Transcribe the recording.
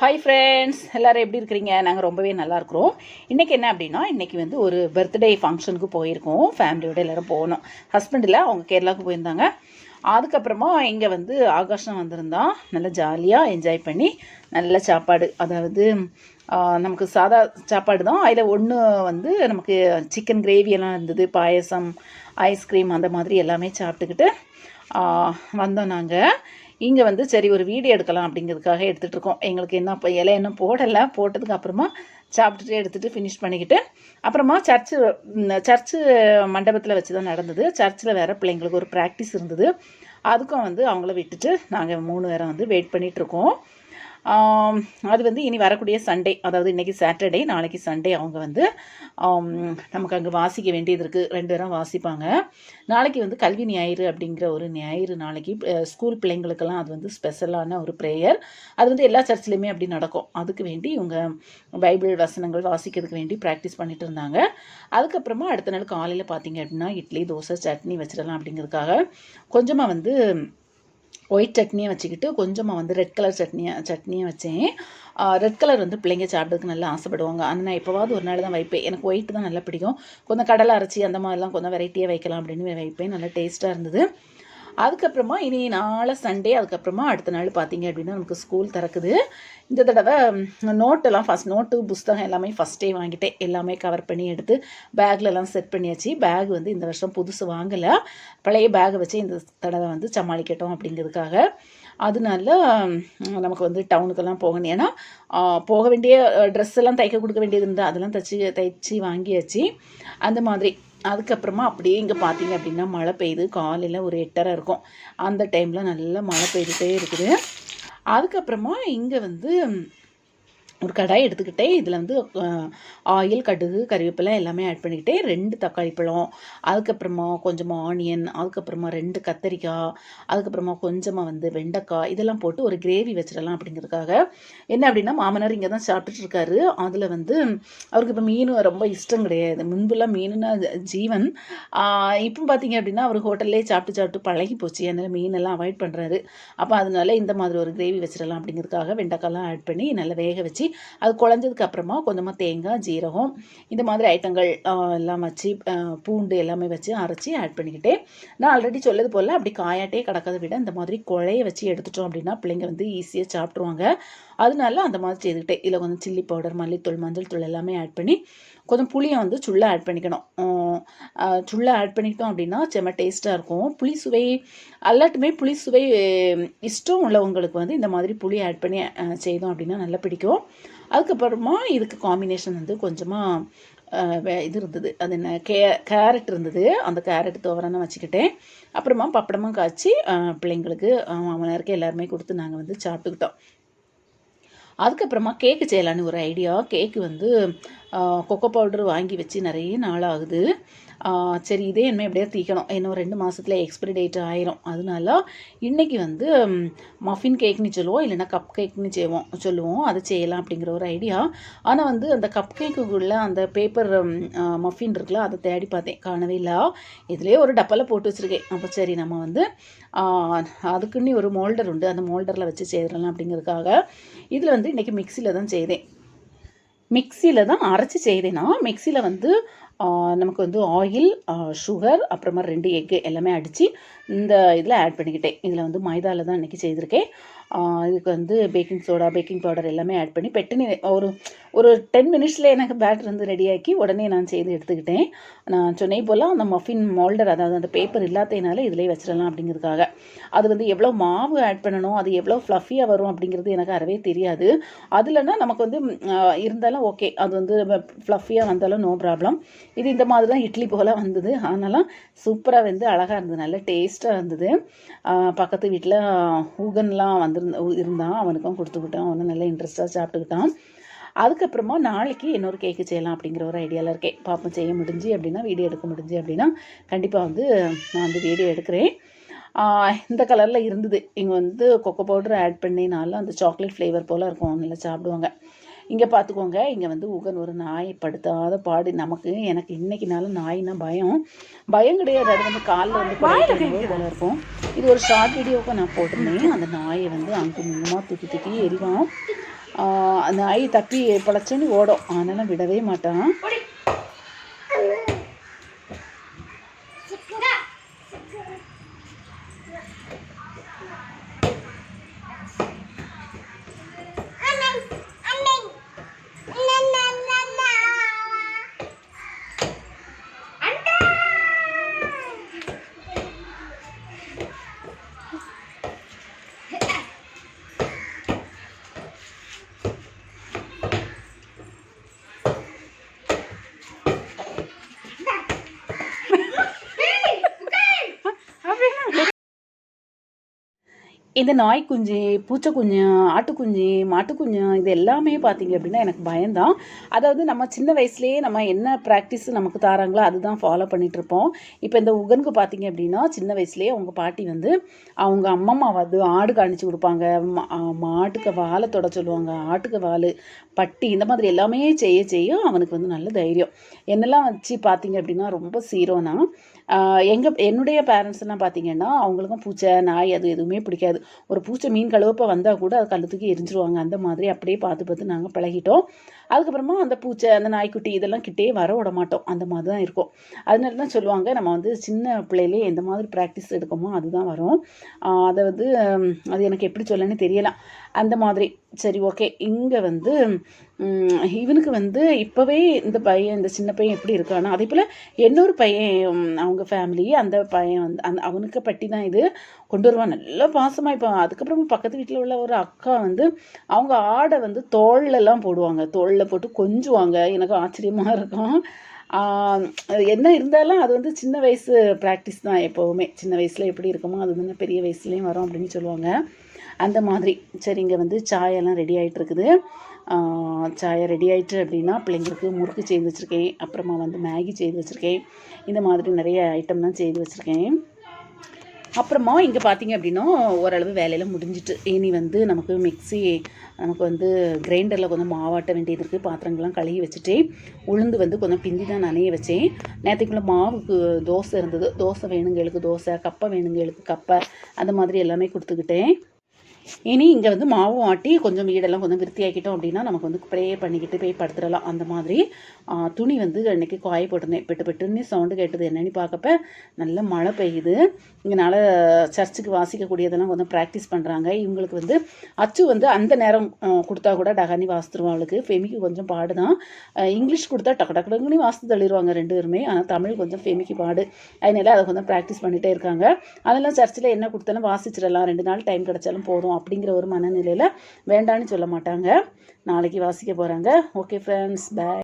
Hi friends எல்லோரும் எப்படி இருக்கிறீங்க? நாங்கள் ரொம்பவே நல்லா இருக்கிறோம். இன்றைக்கி என்ன அப்படின்னா இன்றைக்கி வந்து ஒரு பர்த்டே ஃபங்க்ஷனுக்கு போயிருக்கோம். ஃபேமிலியோட எல்லோரும் போகணும் ஹஸ்பண்டில் அவங்க கேரளாவுக்கு போயிருந்தாங்க. அதுக்கப்புறமா இங்கே வந்து ஆகாஷம் வந்திருந்தான் நல்லா ஜாலியாக என்ஜாய் பண்ணி நல்ல சாப்பாடு. அதாவது நமக்கு சாதா சாப்பாடு தான். அதில் ஒன்று வந்து நமக்கு சிக்கன் கிரேவி எல்லாம் இருந்தது. பாயசம் ஐஸ்கிரீம் அந்த மாதிரி எல்லாமே சாப்பிட்டுக்கிட்டு வந்தோம் நாங்கள் இங்கே வந்து சரி ஒரு வீடியோ எடுக்கலாம் அப்படிங்கிறதுக்காக எடுத்துகிட்டு இருக்கோம். எங்களுக்கு என்ன இப்போ இலை என்ன போடலை. போட்டதுக்கு அப்புறமா சாப்பிட்டுட்டு எடுத்துகிட்டு ஃபினிஷ் பண்ணிக்கிட்டு அப்புறமா சர்ச்சு சர்ச்சு மண்டபத்தில் வச்சு தான் நடந்தது சர்ச்சில் வேறு பிள்ளைங்களுக்கு ஒரு ப்ராக்டிஸ் இருந்தது. அதுக்கும் வந்து அவங்கள விட்டுட்டு நாங்கள் மூணு பேரும் வந்து வெயிட் பண்ணிகிட்ருக்கோம் இருக்கோம். அது வந்து இனி வரக்கூடிய சண்டே அதாவது இன்றைக்கி சாட்டர்டே நாளைக்கு சண்டே அவங்க வந்து நமக்கு அங்கே வாசிக்க வேண்டியது இருக்குது ரெண்டு பேரும் வாசிப்பாங்க. நாளைக்கு வந்து கல்வி ஞாயிறு அப்படிங்கிற ஒரு ஞாயிறு நாளைக்கு ஸ்கூல் பிள்ளைங்களுக்கெல்லாம் அது வந்து ஸ்பெஷலான ஒரு ப்ரேயர் அது வந்து எல்லா சர்ச்லேயுமே அப்படி நடக்கும். அதுக்கு வேண்டி இவங்க பைபிள் வசனங்கள் வாசிக்கிறதுக்கு வேண்டி ப்ராக்டிஸ் பண்ணிட்டு இருந்தாங்க. அதுக்கப்புறமா அடுத்த நாள் காலையில் பார்த்தீங்க அப்படின்னா இட்லி தோசை சட்னி வச்சிடலாம் அப்படிங்கிறதுக்காக கொஞ்சமாக வந்து ஒயிட் சட்னியை வச்சுக்கிட்டு கொஞ்சமாக வந்து ரெட் கலர் சட்னியை சட்னியை வச்சேன். ரெட் கலர் வந்து பிள்ளைங்க சாப்பிட்றதுக்கு நல்லா ஆசைப்படுவாங்க. ஆனால் நான் எப்போவாவது ஒரு நாள் தான் வைப்பேன். எனக்கு ஒயிட் தான் நல்லா பிடிக்கும். கொஞ்சம் கடலை அரைச்சி அந்த மாதிரிலாம் கொஞ்சம் வெரைட்டியாக வைக்கலாம் அப்படின்னு வைப்பேன். நல்லா டேஸ்ட்டாக இருந்தது. அதுக்கப்புறமா இனி நாளை சண்டே அதுக்கப்புறமா அடுத்த நாள் பார்த்தீங்க அப்படின்னா நமக்கு ஸ்கூல் திறக்குது. இந்த தடவை நோட்டெல்லாம் ஃபஸ்ட் நோட்டு புஸ்தகம் எல்லாமே ஃபஸ்ட்டே வாங்கிட்டேன். எல்லாமே கவர் பண்ணி எடுத்து பேக்லலாம் செட் பண்ணியாச்சு. பேக் வந்து இந்த வருஷம் புதுசு வாங்கலை. பழைய பேகை வச்சு இந்த தடவை வந்து சமாளிக்கட்டும் அப்படிங்கிறதுக்காக. அதனால நமக்கு வந்து டவுனுக்கெல்லாம் போகணும் ஏன்னா போக வேண்டிய ட்ரெஸ் எல்லாம் தைக்க கொடுக்க வேண்டியது இருந்தால் அதெல்லாம் தைச்சி தைச்சி வாங்கியாச்சு. அந்த மாதிரி. அதுக்கப்புறமா அப்படியே இங்கே பார்த்தீங்க அப்படின்னா மழை பெய்யுது. காலையில் ஒரு எட்டரை இருக்கும். அந்த டைமில் நல்லா மழை பெய்துட்டே இருக்குது. அதுக்கப்புறமா இங்கே வந்து ஒரு கடாய் எடுத்துக்கிட்டே இதில் வந்து ஆயில் கடுகு கறிவேப்பிலை எல்லாமே ஆட் பண்ணிக்கிட்டே ரெண்டு தக்காளி பழம் அதுக்கப்புறமா கொஞ்சமாக ஆனியன் அதுக்கப்புறமா ரெண்டு கத்தரிக்காய் அதுக்கப்புறமா கொஞ்சமாக வந்து வெண்டைக்காய் இதெல்லாம் போட்டு ஒரு கிரேவி வச்சிடலாம் அப்படிங்கிறதுக்காக. என்ன அப்படின்னா மாமனார் இங்கே தான் சாப்பிட்டுட்டு இருக்காரு. அதில் வந்து அவருக்கு இப்போ மீன் ரொம்ப இஷ்டம் கிடையாது. முன்புலாம் மீனுனா ஜீவன். இப்போ பார்த்தீங்க அப்படின்னா அவர் ஹோட்டல்லே சாப்பிட்டு சாப்பிட்டு பழகி போச்சு. அதனால் மீனெல்லாம் அவாய்ட் பண்ணுறாரு அப்போ அதனால இந்த மாதிரி ஒரு கிரேவி வச்சிடலாம் அப்படிங்கிறதுக்காக வெண்டைக்காய்லாம் ஆட் பண்ணி நல்லா வேக வச்சு அது குழஞ்சதுக்கு அப்புறமா கொஞ்சமாக தேங்காய் ஜீரகம் இந்த மாதிரி ஐட்டங்கள் எல்லாம் வச்சு பூண்டு எல்லாமே வச்சு அரைச்சி ஆட் பண்ணிக்கிட்டேன் நான் ஆல்ரெடி சொல்லது போல் அப்படி காயாட்டே கிடக்கிறத விட இந்த மாதிரி குழைய வச்சு எடுத்துட்டோம் அப்படின்னா பிள்ளைங்க வந்து ஈஸியாக சாப்பிட்ருவாங்க அதனால அந்த மாதிரி செய்துக்கிட்டேன் இதில் கொஞ்சம் சில்லி பவுடர் மல்லித்தூள் மஞ்சள் தூள் எல்லாமே ஆட் பண்ணி கொஞ்சம் புளியை வந்து சுள்ளாக ஆட் பண்ணிக்கணும். சுள்ளாக ஆட் பண்ணிக்கிட்டோம் அப்படின்னா செம்ம டேஸ்ட்டாக இருக்கும். புளி சுவை எல்லாட்டுமே புளி சுவை இஷ்டம் உள்ளவங்களுக்கு வந்து இந்த மாதிரி புளி ஆட் பண்ணி செய்தோம் அப்படின்னா நல்லா பிடிக்கும். அதுக்கப்புறமா இதுக்கு காம்பினேஷன் வந்து கொஞ்சமாக இது இருந்தது. அது என்ன கே கேரட் இருந்தது. அந்த கேரட் துவரனை வச்சுக்கிட்டேன். அப்புறமா பப்படமும் காய்ச்சி பிள்ளைங்களுக்கு மாமனாருக்கு எல்லாருமே கொடுத்து நாங்கள் வந்து சாப்பிட்டுக்கிட்டோம். அதுக்கப்புறமா கேக்கு செய்யலான்னு ஒரு ஐடியா கேக்கு வந்து கொக்கோ பவுடர் வாங்கி வச்சு நிறைய நாள் ஆகுது. சரி இதே என்ன எப்படியா தீக்கணும். இன்னும் ரெண்டு மாதத்துல எக்ஸ்பிரி டேட் ஆயிரும். அதனால இன்றைக்கி வந்து மஃபின் கேக்னு சொல்லுவோம் இல்லைன்னா கப் கேக்னு செய்வோம் சொல்லுவோம். அதை செய்யலாம் அப்படிங்கிற ஒரு ஐடியா ஆனால் வந்து அந்த கப் கேக்குக்குள்ளே அந்த பேப்பர் மஃபின் இருக்குல்ல அதை தேடி பார்த்தேன். காணவே இல்லை. இதுலேயே ஒரு டப்பாவில் போட்டு வச்சுருக்கேன். அப்போ சரி நம்ம வந்து அதுக்குன்னு ஒரு மோல்டர் உண்டு. அந்த மோல்டரில் வச்சு செய்திடலாம் அப்படிங்கிறதுக்காக. இதில் வந்து இன்றைக்கி மிக்சியில் தான் செய்தேன். மிக்சியில் தான் அரைச்சி செய்தேன்னா மிக்சியில் வந்து நமக்கு வந்து ஆயில் சுகர் அப்புறமா ரெண்டு எக்கு எல்லாமே அடித்து இந்த இதில் ஆட் பண்ணிக்கிட்டேன். இதில் வந்து மைதாவில் தான் இன்றைக்கி செய்திருக்கேன். இதுக்கு வந்து பேக்கிங் சோடா பேக்கிங் பவுடர் எல்லாமே ஆட் பண்ணி பெட்டுன்னு ஒரு ஒரு டென் மினிட்ஸில் எனக்கு பேட்டர் வந்து ரெடியாக்கி உடனே நான் செய்து எடுத்துக்கிட்டேன். நான் சொன்னே போல் அந்த மஃபின் மோல்டர் அதாவது அந்த பேப்பர் இல்லாததுனால இதிலே வச்சிடலாம் அப்படிங்கிறதுக்காக. அது வந்து எவ்வளோ மாவு ஆட் பண்ணணும் அது எவ்வளோ ஃப்ளஃபியாக வரும் அப்படிங்கிறது எனக்கு அறவே தெரியாது. அதுலன்னா நமக்கு வந்து இருந்தாலும் ஓகே அது வந்து ஃப்ளஃபியாக வந்தாலும் நோ ப்ராப்ளம் இது இந்த மாதிரி தான் இட்லி போல் வந்தது. ஆனாலும் சூப்பராக வந்து அழகாக இருந்தது. நல்ல டேஸ்ட்டாக இருந்தது. பக்கத்து வீட்டில் ஊகன்லாம் வந்திருந்த இருந்தான். அவனுக்கும் கொடுத்துக்கிட்டான் அவனும் நல்லா இன்ட்ரெஸ்ட்டாக சாப்பிட்டுக்கிட்டான். அதுக்கப்புறமா நாளைக்கு இன்னொரு கேக்கு செய்யலாம் அப்படிங்கிற ஒரு ஐடியாவில் இருக்கேன். பாப்போம் செய்ய முடிஞ்சு அப்படின்னா வீடியோ எடுக்க முடிஞ்சு அப்படின்னா கண்டிப்பாக வந்து நான் வந்து வீடியோ எடுக்கிறேன். இந்த கலரில் இருந்தது. இங்கே வந்து கொக்கோ பவுடர் ஆட் பண்ணினாலும் அந்த சாக்லேட் ஃப்ளேவர் போல் இருக்கும். நல்லா சாப்பிடுவாங்க. இங்கே பார்த்துக்கோங்க இங்கே வந்து உகன் ஒரு நாய் படுத்தாத பாடு. நமக்கு எனக்கு இன்னைக்குனாலும் நாய்னா பயம். பயம் கிடையாது. அது வந்து காலில் வந்து போல இருக்கும் இது ஒரு ஷார்ட் வீடியோவுக்கு நான் போட்டிருந்தேன். அந்த நாயை வந்து அங்கு முன்னமாக தூக்கி தூக்கி எரிவான் அந்த நாய் தப்பி பொழைச்சோன்னு ஓடும். அதனால் விடவே மாட்டான். இந்த நாய் குஞ்சு பூச்சை குஞ்சு ஆட்டுக்குஞ்சு மாட்டுக்குஞ்சு இது எல்லாமே பார்த்தீங்க அப்படின்னா எனக்கு பயம்தான். அதாவது நம்ம சின்ன வயசுலேயே நம்ம என்ன ப்ராக்டிஸ் நமக்கு தாராங்களோ அதுதான் ஃபாலோ பண்ணிகிட்ருப்போம் இப்போ இந்த உகனுக்கு பார்த்தீங்க அப்படின்னா சின்ன வயசுலேயே அவங்க பாட்டி வந்து அவங்க அம்மம்மா வந்து ஆடு காணிச்சு கொடுப்பாங்க. மாட்டுக்கு வாழை தொட சொல்லுவாங்க. ஆட்டுக்கு வால். பட்டி இந்த மாதிரி எல்லாமே செய்ய செய்ய அவனுக்கு வந்து நல்ல தைரியம். என்னெல்லாம் வச்சு பார்த்தீங்க அப்படின்னா ரொம்ப சீரோனா எங்கள் என்னுடைய பேரண்ட்ஸ்லாம் பார்த்தீங்கன்னா அவங்களுக்கும் பூச்சை நாய் அது எதுவுமே பிடிக்காது. ஒரு பூச்சை மீன் கழுவப்ப வந்தால் கூட அது கழுத்துக்கு எரிஞ்சிருவாங்க. அந்த மாதிரி அப்படியே பார்த்து பார்த்து நாங்கள் பழகிட்டோம். அதுக்கப்புறமா அந்த பூச்சை அந்த நாய்க்குட்டி இதெல்லாம் கிட்டே வர விட மாட்டோம். அந்த மாதிரி தான் இருக்கும். அதனால தான் சொல்லுவாங்க நம்ம வந்து சின்ன பிள்ளையிலே எந்த மாதிரி ப்ராக்டிஸ் எடுக்கோமோ அதுதான் வரும். அதை வந்து அது எனக்கு எப்படி சொல்லணும்னு தெரியலாம் அந்த மாதிரி. சரி ஓகே இங்கே வந்து இவனுக்கு வந்து இப்போவே இந்த பையன் இந்த சின்ன பையன் எப்படி இருக்கானோ அதே போல் இன்னொரு பையன் அவங்க ஃபேமிலி அந்த பையன் வந்து அந்த அவனுக்கு பட்டி தான் இது. கொண்டு வருவான். நல்லா பாசமாக இப்போ அதுக்கப்புறமா பக்கத்து வீட்டில் உள்ள ஒரு அக்கா வந்து அவங்க ஆடை வந்து தோல்லெல்லாம் போடுவாங்க. தோளில் போட்டு கொஞ்சுவாங்க. எனக்கு ஆச்சரியமாக இருக்கும். என்ன இருந்தாலும் அது வந்து சின்ன வயசு ப்ராக்டிஸ் தான் எப்போவுமே. சின்ன வயசில் எப்படி இருக்குமோ அது வந்து பெரிய வயசுலேயும் வரும் அப்படின்னு சொல்லுவாங்க. அந்த மாதிரி. சரி இங்கே வந்து சாயெல்லாம் ரெடி ஆகிட்டு இருக்குது. சாயை ரெடி ஆயிட்டு அப்படின்னா பிள்ளைங்களுக்கு முறுக்கு செய்து வச்சுருக்கேன். அப்புறமா வந்து மேகி செய்து வச்சுருக்கேன். இந்த மாதிரி நிறைய ஐட்டம்லாம் செய்து வச்சுருக்கேன். அப்புறமா இங்கே பார்த்தீங்க அப்படின்னா ஓரளவு வேலையில் முடிஞ்சிட்டு இனி வந்து நமக்கு மிக்ஸி நமக்கு வந்து கிரைண்டரில் கொஞ்சம் மாவாட்ட வேண்டியது இருக்குது பாத்திரங்கள்லாம் கழுகி வச்சுட்டு உளுந்து வந்து கொஞ்சம் பிந்தி தான் நனைய வச்சேன். நேற்றுக்குள்ளே மாவுக்கு தோசை இருந்தது. தோசை வேணுங்களுக்கு தோசை கப்பை வேணுங்களுக்கு கப்பை அந்த மாதிரி எல்லாமே கொடுத்துக்கிட்டேன். இனி இங்கே வந்து மாவும் ஆட்டி கொஞ்சம் வீடெல்லாம் கொஞ்சம் விருத்தியாக்கிட்டோம் அப்படின்னா நமக்கு வந்து ப்ரே பண்ணிக்கிட்டு போய் படுத்துடலாம். அந்த மாதிரி துணி வந்து அன்றைக்கி காய போட்டிருந்தேன். பெட்டு பெட்டுன்னு சவுண்டு கேட்டது என்னன்னு பார்க்கப்ப நல்ல மழை பெய்யுது. இதனால் சர்ச்சுக்கு வாசிக்கக்கூடியதெல்லாம் கொஞ்சம் ப்ராக்டிஸ் பண்ணுறாங்க இவங்களுக்கு வந்து அச்சு வந்து அந்த நேரம் கொடுத்தா கூட டகானி வாசித்துருவோம் அவளுக்கு. ஃபெமிக்கு கொஞ்சம் பாடு தான். இங்கிலீஷ் கொடுத்தா டக்கு டக்கு டக்குன்னு வாசித்து தள்ளிடுவாங்க ரெண்டு பேருமே. ஆனால் தமிழ் கொஞ்சம் ஃபெமிக்கு பாடு. அதனால அதை கொஞ்சம் ப்ராக்டிஸ் பண்ணிகிட்டே இருக்காங்க. அதெல்லாம் சர்ச்சில் என்ன கொடுத்தாலும் வாசிச்சிடலாம். ரெண்டு நாள் டைம் கிடைச்சாலும் போதும். அப்படிங்கிற ஒரு மனநிலையில் வேண்டான்னு சொல்ல மாட்டாங்க. நாளைக்கு வாசிக்க போகிறாங்க ஓகே ஃப்ரெண்ட்ஸ் பாய்